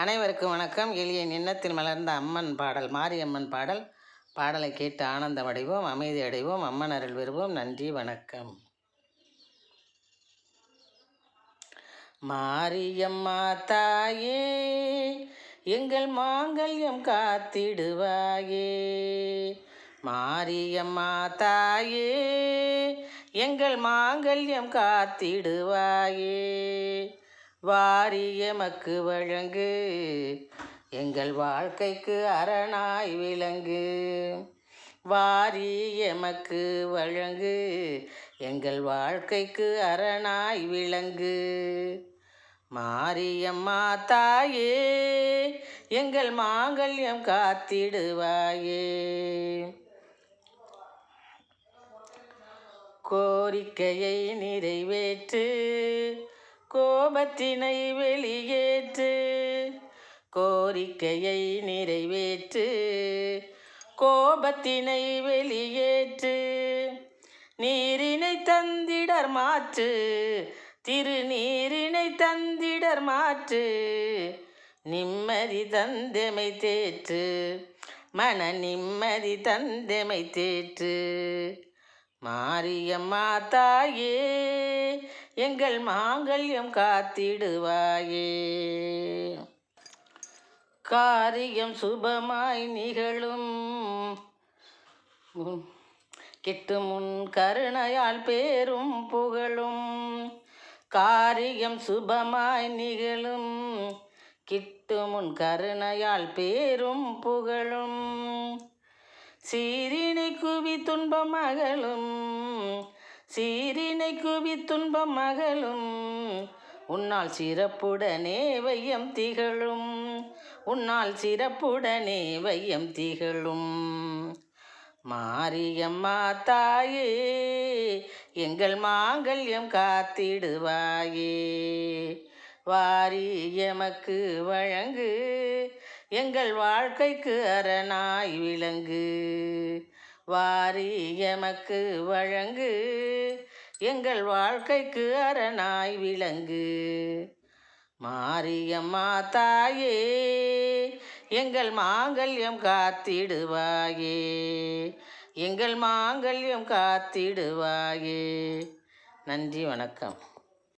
அனைவருக்கும் வணக்கம். எளிய எண்ணத்தில் மலர்ந்த அம்மன் பாடல் மாரியம்மன் பாடல். பாடலை கேட்டு ஆனந்தம் அடைவோம் அமைதி அடைவோம் அம்மன் அருள் பெறுவோம். நன்றி வணக்கம். மாரியம்மா தாயே எங்கள் மாங்கல்யம் காத்திடுவாயே. மாரியம்மா தாயே எங்கள் மாங்கல்யம் காத்திடுவாயே. வாரியமக்கு வழங்கு. எங்கள் வாழ்க்கைக்கு அரணாய் விளங்கு. வாரியமக்கு வழங்கு. எங்கள் வாழ்க்கைக்கு அரணாய் விளங்கு. மாரியம்மா தாயே எங்கள் மாங்கல்யம் காத்திடுவாயே. கோரிக்கையை நிறைவேற்று. கோபத்தினை வெளியேற்று கோரிக்கையை நிறைவேற்று கோபத்தினை வெளியேற்று நீரினை தந்திடர் மாற்று திருநீரினை தந்திடர் மாற்று நிம்மதி தந்தமை தேற்று மன நிம்மதி தந்தமை தேற்று. மாரியம்மா தாயே எங்கள் மாங்கல்யம் காத்திடுவாயே. காரியம் சுபமாய் நிகழும். கிட்டு முன் கருணையால் பேரும் புகழும். காரியம் சுபமாய் நிகழும். கிட்டு முன் கருணையால் பேரும் புகழும். சீரி குவி துன்பம் மகளும் சீரினை குவி துன்பம் மகளும் உன்னால் சிறப்புடனே வையம் திகழும் உன்னால் சிறப்புடனே வையம் திகழும். மாரியம்மா தாயே எங்கள் மாங்கல்யம் காத்திடுவாயே. வாரி எமக்கு வழங்கு எங்கள் வாழ்க்கைக்கு அரணாய் விளங்கு. வாரி எமக்கு வழங்கு. எங்கள் வாழ்க்கைக்கு அரணாய் விளங்கு. மாரியம்மா தாயே எங்கள் மாங்கல்யம் காத்திடுவாயே. எங்கள் மாங்கல்யம் காத்திடுவாயே. நன்றி வணக்கம்.